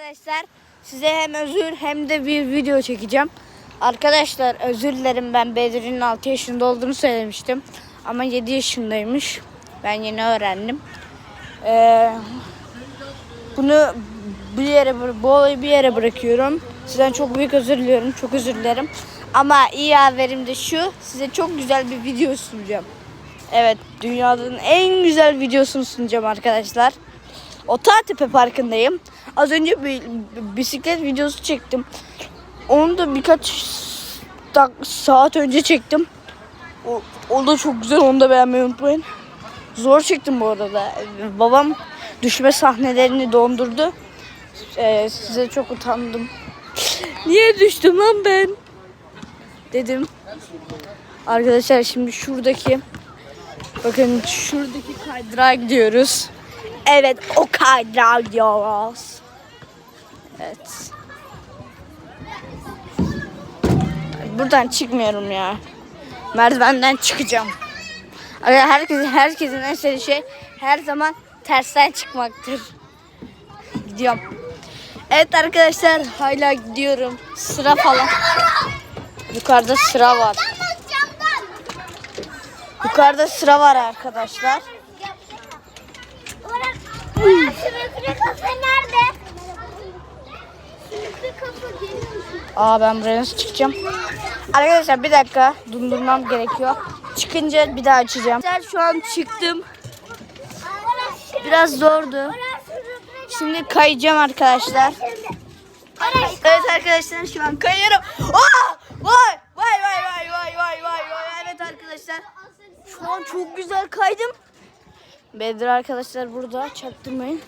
Arkadaşlar size hem özür hem de bir video çekeceğim. Arkadaşlar özür dilerim ben Bedir'in 6 yaşında olduğunu söylemiştim. Ama 7 yaşındaymış. Ben yeni öğrendim. Ee, bunu bir yere bu olayı bir yere bırakıyorum. Sizden çok büyük özür diliyorum. Çok özür dilerim. Ama iyi haberim de şu. Size çok güzel bir video sunacağım. Evet, dünyanın en güzel videosunu sunacağım arkadaşlar. Otatepe Parkı'ndayım. Az önce bir bisiklet videosu çektim. Onu da birkaç saat önce çektim. O, o da çok güzel. Onu da beğenmeyi unutmayın. Zor çektim bu arada. Babam düşme sahnelerini dondurdu. Ee, size çok utandım. Niye düştüm lan ben? Dedim. Arkadaşlar şimdi şuradaki bakın şuradaki kaydırağa gidiyoruz. Evet o kaydırağa gidiyoruz. Evet. Buradan çıkmıyorum ya. Merdivenden çıkacağım. Ama Herkesin, en sevdiği şey her zaman tersten çıkmaktır. Gidiyorum. Evet arkadaşlar hala gidiyorum. Sıra falan. Yukarıda sıra var. Yukarıda sıra var arkadaşlar. Kafa nerede? Aa ben buraya nasıl çıkacağım? Arkadaşlar bir dakika durdurmam gerekiyor. Çıkınca bir daha açacağım. Şu an çıktım. Biraz zordu. Şimdi kayacağım arkadaşlar. Evet arkadaşlar şu an kayıyorum. Aa! Vay! Vay vay vay vay vay vay vay. Evet arkadaşlar. Şu an çok güzel kaydım. Bedir arkadaşlar burada çaktırmayın.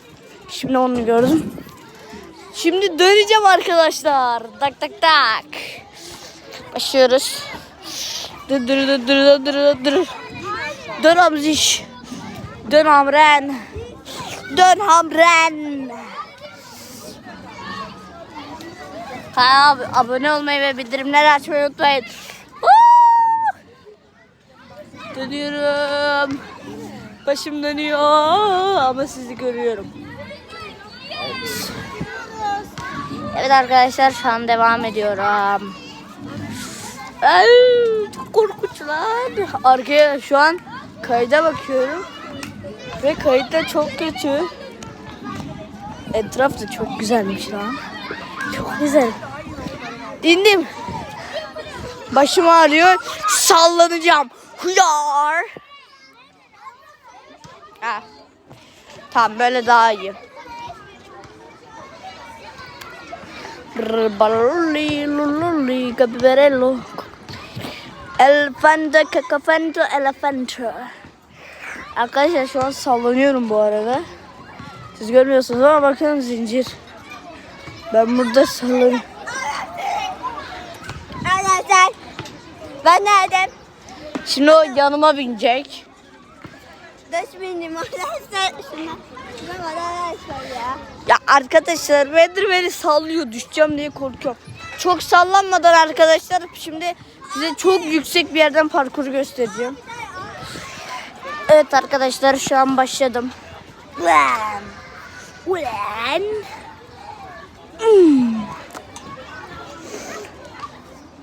Şimdi onu gördüm. Şimdi döneceğim arkadaşlar. Tak tak tak. Başlıyoruz. Dır dır dır dır dır dır. Dön amziş. Dön hamren. Dön hamren. Kanala ab- abone olmayı ve bildirimleri açmayı unutmayın. Dönüyorum. Başım dönüyor ama sizi görüyorum. Evet. Evet arkadaşlar şu an devam ediyorum. Ay, çok korkunç lan. Arkaya şu an kayda bakıyorum. Ve kayıtta çok kötü. Etraf da çok güzelmiş lan. Çok güzel. İndim. Başım ağrıyor. Sallanacağım. Hıyar. Ha. Tamam böyle daha iyi. Baloli, lululi, capibarello. Elefanta, cacafanta, elefanta. Arkadaşlar şu an sallanıyorum bu arada. Siz görmüyorsunuz ama bakın zincir. Ben burada sallanıyorum. Arkadaşlar ben nereden? Şimdi o yanıma binecek. Dış benim arkadaşlar. Şuna. Şuna var arkadaşlar Bedir beni sallıyor düşeceğim diye korkuyorum. Çok sallanmadan arkadaşlar şimdi size çok yüksek bir yerden parkur göstereceğim. Evet arkadaşlar şu an başladım. Ulan. Ulan.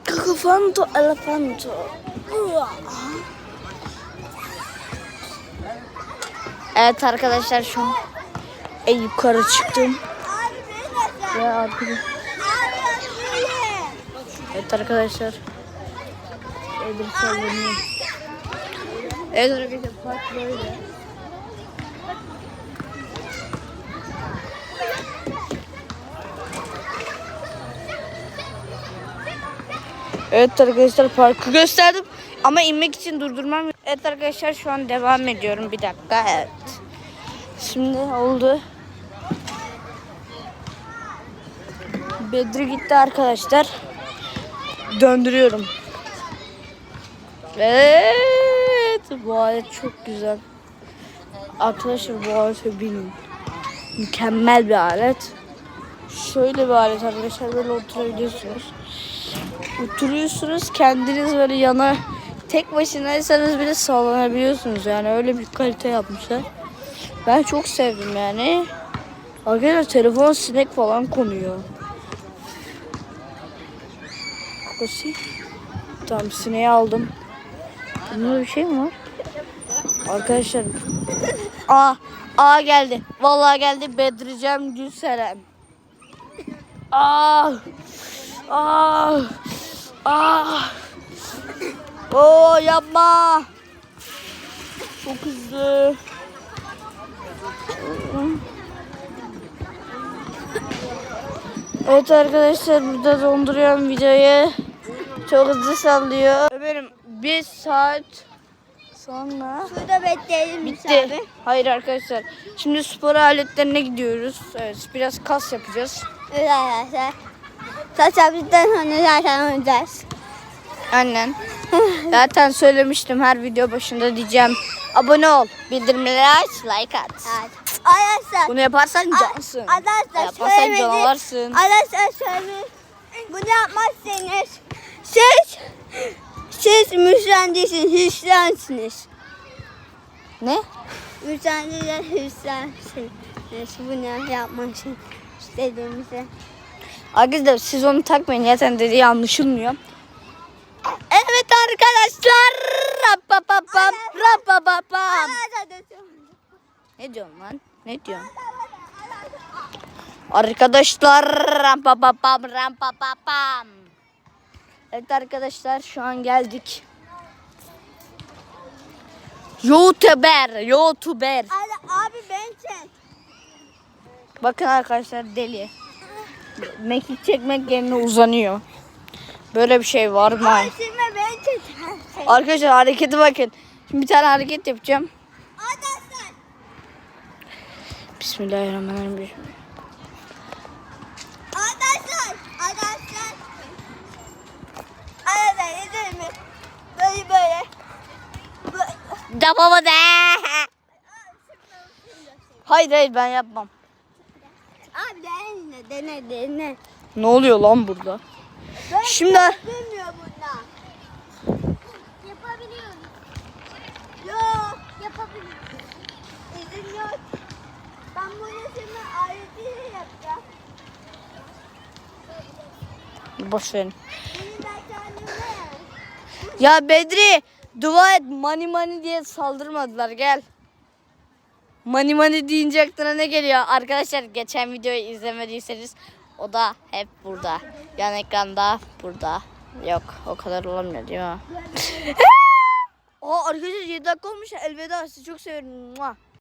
Kakafanto elefanto. Evet arkadaşlar şu an en yukarı çıktım. Ve arkada. Evet arkadaşlar. Edir sallanıyor. Evet arkadaşlar park böyle. Evet arkadaşlar parkı gösterdim ama inmek için durdurmam. Evet arkadaşlar şu an devam ediyorum bir dakika. Evet. Şimdi oldu. Bedri gitti arkadaşlar. Döndürüyorum. Evet. Bu alet çok güzel. Arkadaşlar bu alete binin. Mükemmel bir alet. Şöyle bir alet arkadaşlar böyle oturabiliyorsunuz. Oturuyorsunuz kendiniz böyle yana tek başınaysanız bile sallanabiliyorsunuz yani öyle bir kalite yapmışlar. Ben çok sevdim yani. Arkadaşlar telefon sinek falan konuyor. Kokusu. Tamam sineği aldım. Bunda bir şey mi var? Arkadaşlar. Aa, aa geldi. Vallahi geldi Bedricem Gülseren. Aa! Aa! Aa! Oo yapma. Çok hızlı. Evet arkadaşlar burada donduruyorum videoyu. Çok hızlı sallıyor. Benim bir saat sonra Şurada bekleyelim bitti. abi. Hayır arkadaşlar. Şimdi spor aletlerine gidiyoruz. Evet biraz kas yapacağız. Evet arkadaşlar. Saçabitten sonra zaten oynayacağız. Annen. Zaten söylemiştim her video başında diyeceğim. Abone ol. Bildirimleri aç. Like at. Evet. Arkadaşlar. Bunu yaparsan cansın. Arkadaşlar Yapmazsan söylemedi- canavarsın. Arkadaşlar şöyle. Bunu yapmazsanız siz siz müsaadesiniz, hüsransınız. Ne? Müsaadeler hüsransınız. Bunu yapmasın istediğimize. Arkadaşlar siz onu takmayın. Zaten dediği anlaşılmıyor. Evet arkadaşlar. Rapapapam, rapapapam. Ne diyorsun lan? Ne diyorsun? Arkadaşlar rapapapam, rapapapam. Evet arkadaşlar şu an geldik. YouTuber, YouTuber. Abi ben çek. Bakın arkadaşlar deli. Mekik çekmek yerine uzanıyor. Böyle bir şey var mı? Ay şimdi ben çekeceğim. Arkadaşlar hareketi bakın. Şimdi bir tane hareket yapacağım. Arkadaşlar. Bismillahirrahmanirrahim. Arkadaşlar. Arkadaşlar. Arkadaşlar izleyin mi? Böyle böyle. Böyle. Yapamadı. Hayır hayır ben yapmam. Abi dene dene dene. Ne oluyor lan burada? Ben Şimdi- Bilmiyor bunlar. Yapabiliyorum. Yok. Yapabiliyorum. İzin yok. Ben bunu şimdi aletiyle yapacağım. Boş verin. Ya Bedri dua et mani mani diye saldırmadılar gel. Mani mani deyince aklına ne geliyor? Arkadaşlar geçen videoyu izlemediyseniz o da hep burada. Yan ekranda burada. Yok o kadar olamıyor diyor. Aa arkadaşlar 7 dakika olmuş. Elveda sizi çok severim. Mua.